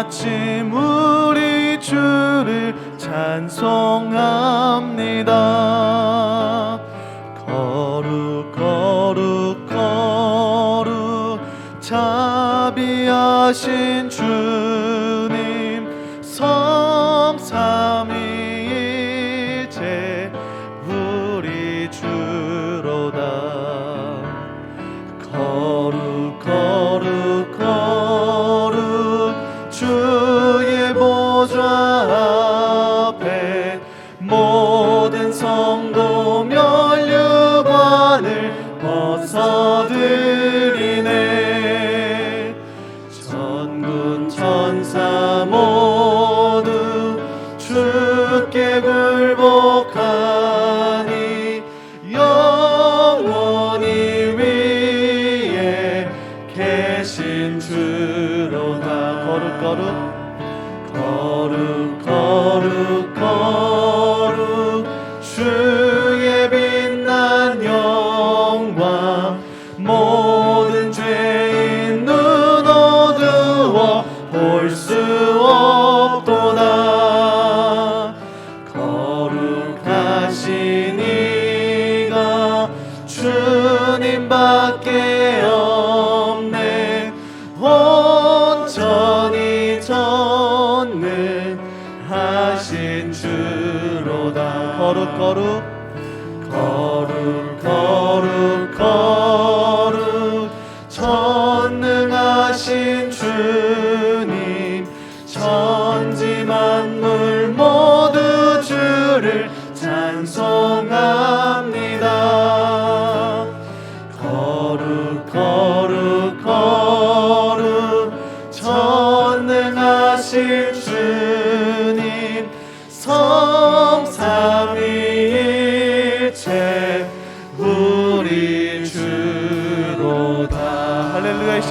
아침 우리 주를 찬송합니다. 거룩 거룩 거룩 자비하신 주 주의 보좌 거룩 거룩 거룩 거룩 거룩 거룩 거룩 거룩 전능하신 주님 천지 만물 모두 주를 찬송합니다. 거룩 거룩 거룩 전능하신 주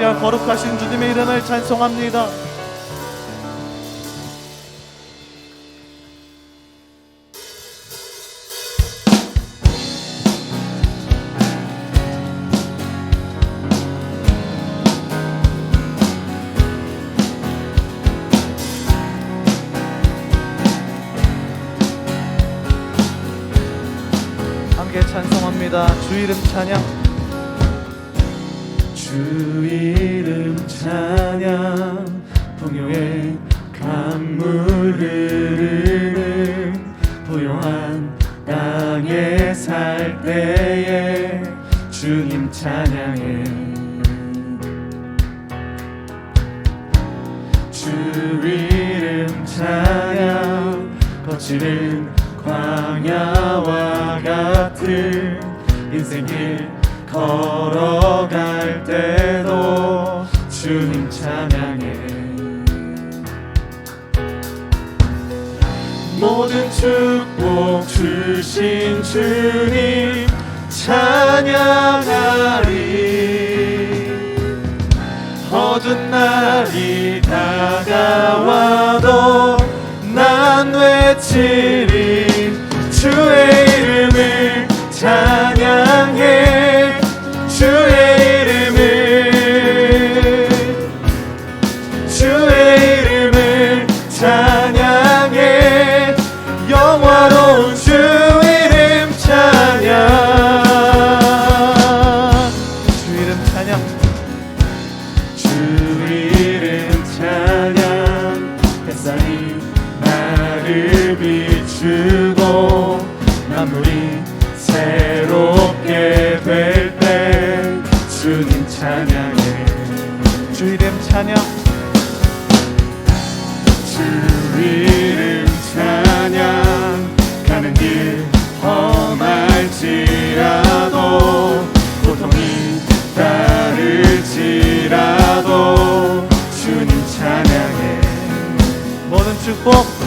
할렐루야 거룩하신 주님의 이름을 찬송합니다 함께 찬송합니다. 주 이름 찬양. 주 이름 찬양. 동요의 강물 흐르는 부요한 땅에 살 때에 주님 찬양해. 주 이름 찬양. 거칠은 광야와 같은 인생길 걸어갈 때도 주님 찬양해. 모든 축복 주신 주님 찬양하리. 어두운 날이 다가와도 난 외치리 모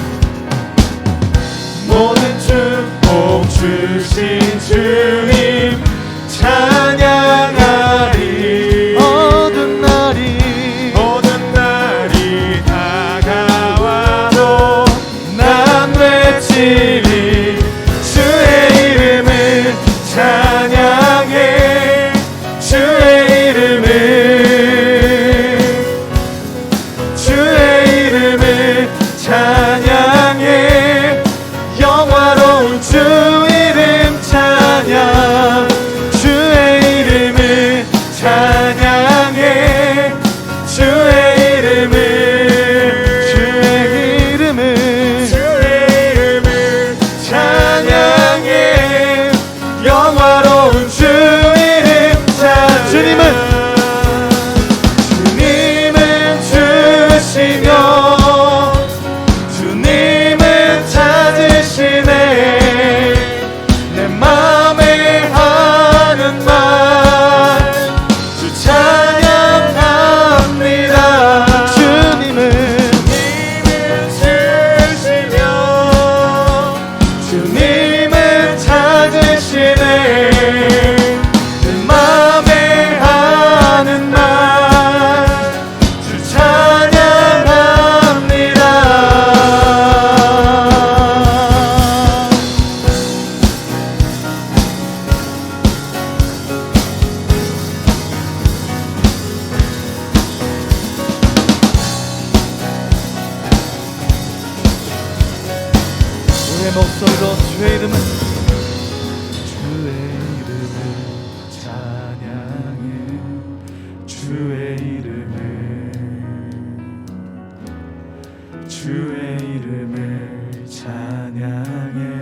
주의 이름을 찬양해.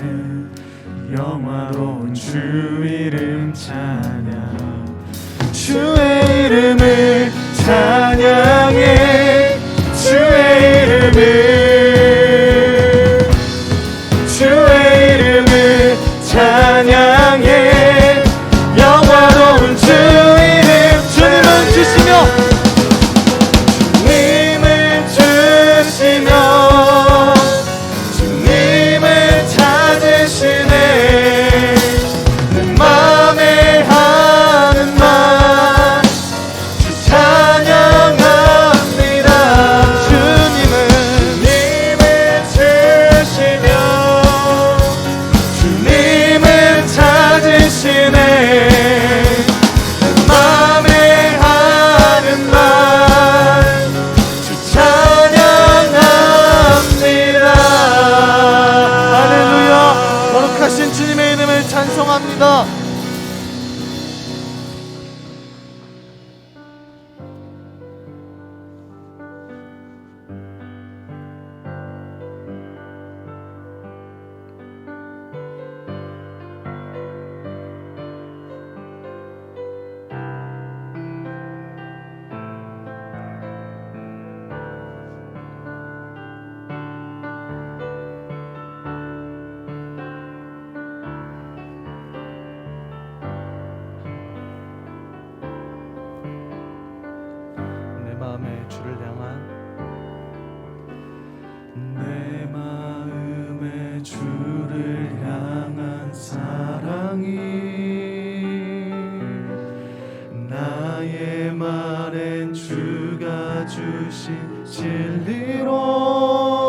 영화로운 주 이름 찬양 나는 주가 주신 진리로.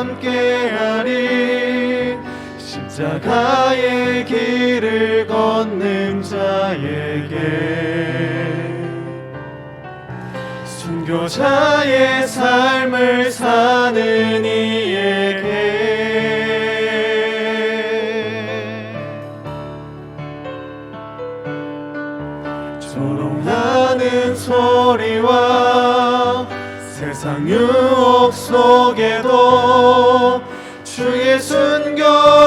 함께하리. 십자가의 길을 걷는 자에게. 순교자의 삶을 사는 이에 그 유혹 속에도 주의 순결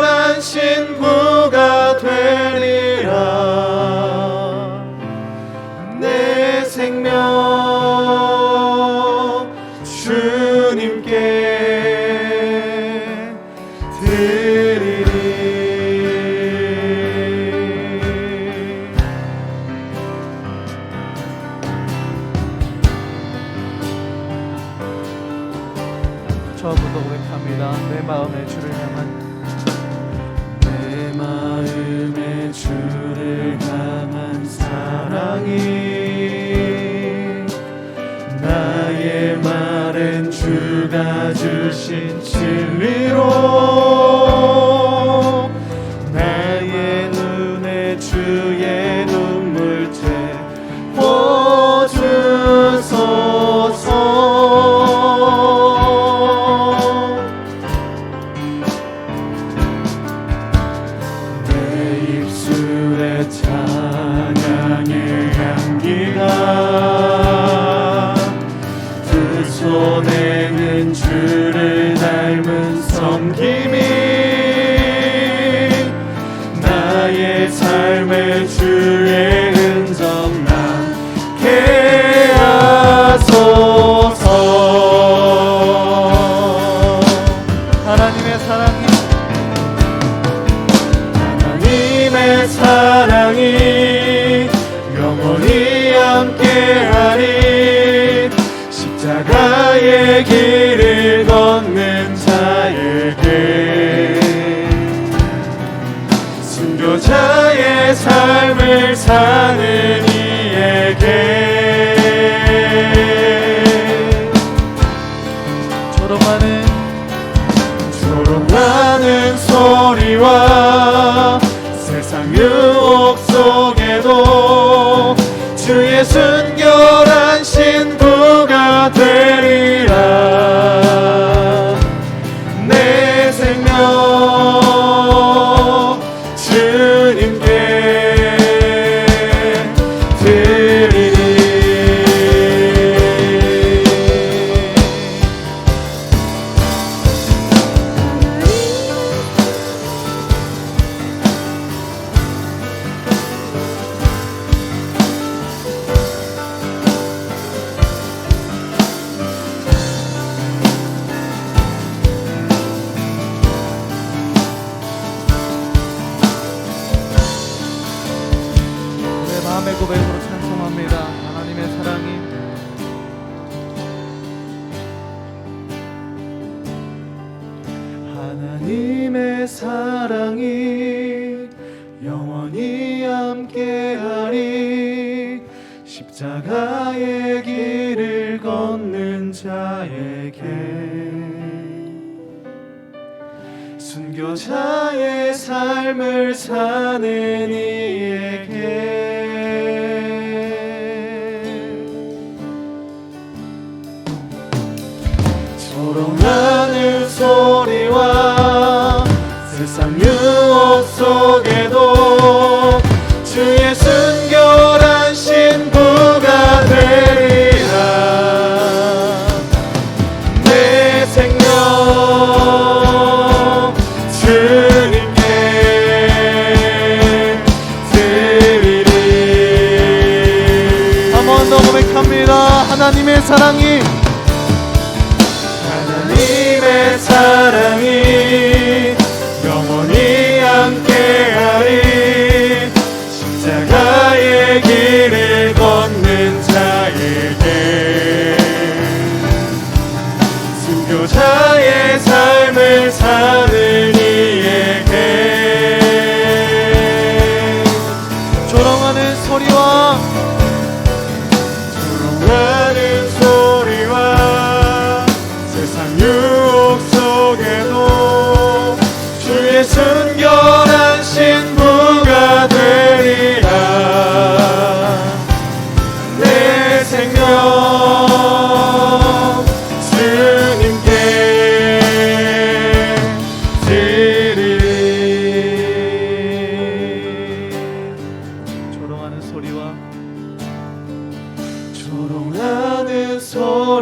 처음부터 고백합니다. 내 마음에 주를 향한 내 마음에 주를 향한 사랑이 나의 말은 주가 주신 진리로 사랑이 영원히 함께하리. 십자가의 길을 걷는 자에게 순교자의 삶을 사는 이에게 조롱하는 소리와 세상 유혹 속에도 주의 순결한 신부가 되리라 내 생명 주님께 드리리 한번 더 고백합니다. 하나님의 사랑이 하나님의 사랑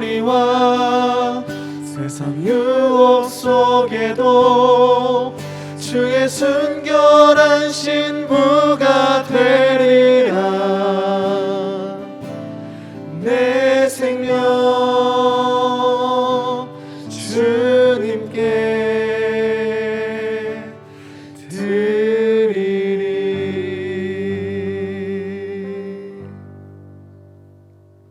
소리와 세상 유혹 속에도 주의 순결한 신부